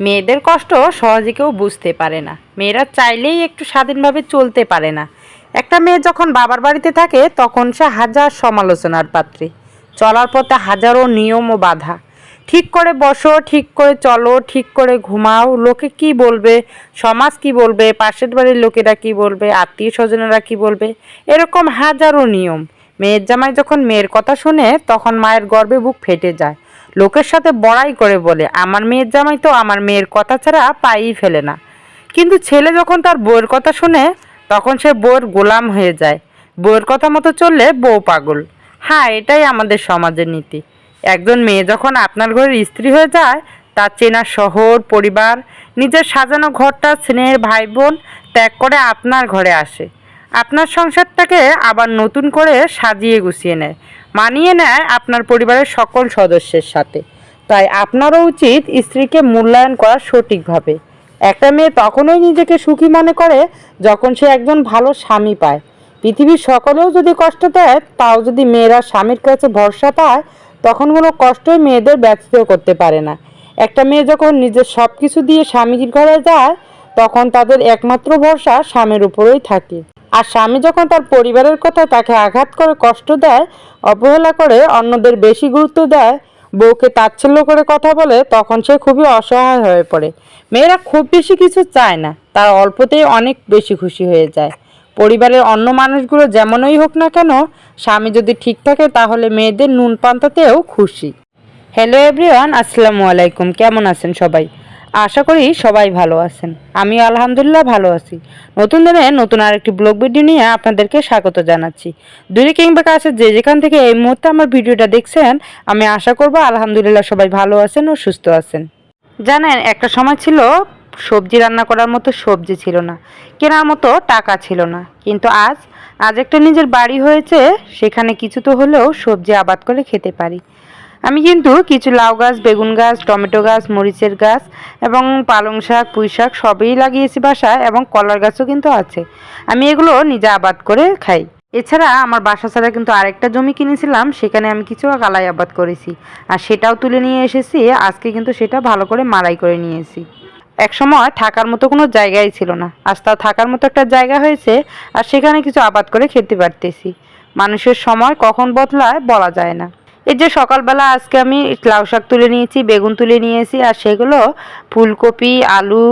মেয়েদের কষ্ট সহজে কেউ বুঝতে পারে না। মেয়েরা চাইলেই একটু স্বাধীনভাবে চলতে পারে না। একটা মেয়ে যখন বাবার বাড়িতে থাকে, তখন সে হাজার সমালোচনার পাত্রী। চলার পথে হাজারো নিয়ম ও বাধা। ঠিক করে বসো, ঠিক করে চলো, ঠিক করে ঘুমাও, লোকে কি বলবে, সমাজ কি বলবে, পাশের বাড়ির লোকেরা কি বলবে আত্মীয় স্বজনেরা কি বলবে, এরকম হাজারো নিয়ম। মেয়ের জামাই যখন মেয়ের কথা শুনে, তখন মায়ের গর্বে বুক ফেটে যায়। লোকের সাথে বড়াই করে বলে, আমার মেয়ের জামাই তো আমার মেয়ের কথা ছাড়া পাই ফেলে না। কিন্তু ছেলে যখন তার বউয়ের কথা শুনে, তখন সে বউয়ের গোলাম হয়ে যায়। বউয়ের কথা মতো চললে বউ পাগল। হ্যাঁ এটাই আমাদের সমাজের নীতি। একজন মেয়ে যখন আপনার ঘরের স্ত্রী হয়ে যায়, তার চেনা শহর, পরিবার, নিজের সাজানো ঘরটা, স্নেহের ভাই বোন ত্যাগ করে আপনার ঘরে আসে। আপনার সংসারটাকে আবার নতুন করে সাজিয়ে গুছিয়ে নেয়, মানিয়ে নেয় আপনার পরিবারের সকল সদস্যের সাথে। তাই আপনারও উচিত স্ত্রীকে মূল্যায়ন করা সঠিকভাবে। একটা মেয়ে তখনই নিজেকে সুখী মনে করে যখন সে একজন ভালো স্বামী পায়। পৃথিবীর সকলেও যদি কষ্ট দেয়, তাও যদি মেয়েরা স্বামীর কাছে ভরসা পায়, তখন কোনো কষ্টই মেয়েদের ব্যতীত করতে পারে না। একটা মেয়ে যখন নিজের সব কিছু দিয়ে স্বামীর ঘরে যায়, তখন তাদের একমাত্র ভরসা স্বামীর উপরেই থাকে। আর স্বামী যখন তার পরিবারের কথা তাকে আঘাত করে কষ্ট দেয়, অবহেলা করে, অন্যদের বেশি গুরুত্ব দেয়, বউকে তাচ্ছল্য করে কথা বলে, তখন সে খুবই অসহায় হয়ে পড়ে। মেয়েরা খুব বেশি কিছু চায় না, তার অল্পতেই অনেক বেশি খুশি হয়ে যায়। পরিবারের অন্য মানুষগুলো যেমনই হোক না কেন, স্বামী যদি ঠিক থাকে তাহলে মেয়েদের নুন পান্তাতেও খুশি। হ্যালো এভরিওয়ান, আসসালামু আলাইকুম, কেমন আছেন সবাই? আশা করি সবাই ভালো আছেন। আমি আলহামদুলিল্লাহ ভালো আছি। নতুন দিনে নতুন আরেকটি ব্লগ ভিডিও নিয়ে আপনাদেরকে স্বাগত জানাচ্ছি। দূরে কিংবা কাছে যে যেখান থেকে এই মুহূর্তে আমার ভিডিওটা দেখছেন, আমি আশা করব আলহামদুলিল্লাহ সবাই ভালো আছেন ও সুস্থ আছেন। জানেন, একটা সময় ছিল সবজি রান্না করার মতো সবজি ছিল না, কেনার মতো টাকা ছিল না। কিন্তু আজ আজ একটা নিজের বাড়ি হয়েছে, সেখানে কিছু তো হলেও সবজি আবাদ করে খেতে পারি। আমি কিন্তু কিছু লাউ গাছ, বেগুন গাছ, টমেটো গাছ, মরিচের গাছ এবং পালং শাক, পুঁই শাক সবই লাগিয়েছি বাসায় এবং কলার গাছও কিন্তু আছে। আমি এগুলো নিজে আবাদ করে খাই। এছাড়া আমার বাসা ছাড়া কিন্তু আরেকটা জমি কিনেছিলাম, সেখানে আমি কিছু কালাই আবাদ করেছি। আর সেটাও তুলে নিয়ে এসেছি, আজকে কিন্তু সেটা ভালো করে মাড়াই করে নিয়েছি। এক সময় থাকার মতো কোনো জায়গাই ছিল না। আজ তা থাকার মতো একটা জায়গা হয়েছে, আর সেখানে কিছু আবাদ করে খেতে পারতেছি। মানুষের সময় কখন বদলায় বলা যায় না। এই যে সকালবেলা আজকে আমি লাউ শাক তুলে নিয়েছি, বেগুন তুলে নিয়েছি, আর সেগুলো ফুলকপি, আলু,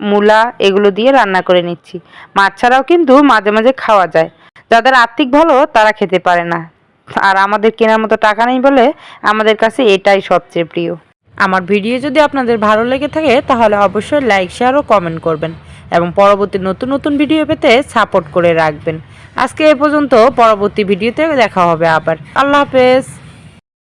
মূলা এগুলো দিয়ে রান্না করে নিচ্ছি। মাছ ছাড়াও কিন্তু মাঝে মাঝে খাওয়া যায়। যাদের আর্থিক ভালো, তারা খেতে পারে না। আর আমাদের কেনার মতো টাকা নেই বলে আমাদের কাছে এটাই সবচেয়ে প্রিয়। আমার ভিডিও যদি আপনাদের ভালো লেগে থাকে, তাহলে অবশ্যই লাইক, শেয়ার ও কমেন্ট করবেন এবং পরবর্তী নতুন নতুন ভিডিও পেতে সাপোর্ট করে রাখবেন। আজকে এ পর্যন্ত, পরবর্তী ভিডিওতে দেখা হবে আবার। আল্লাহ হাফেজ।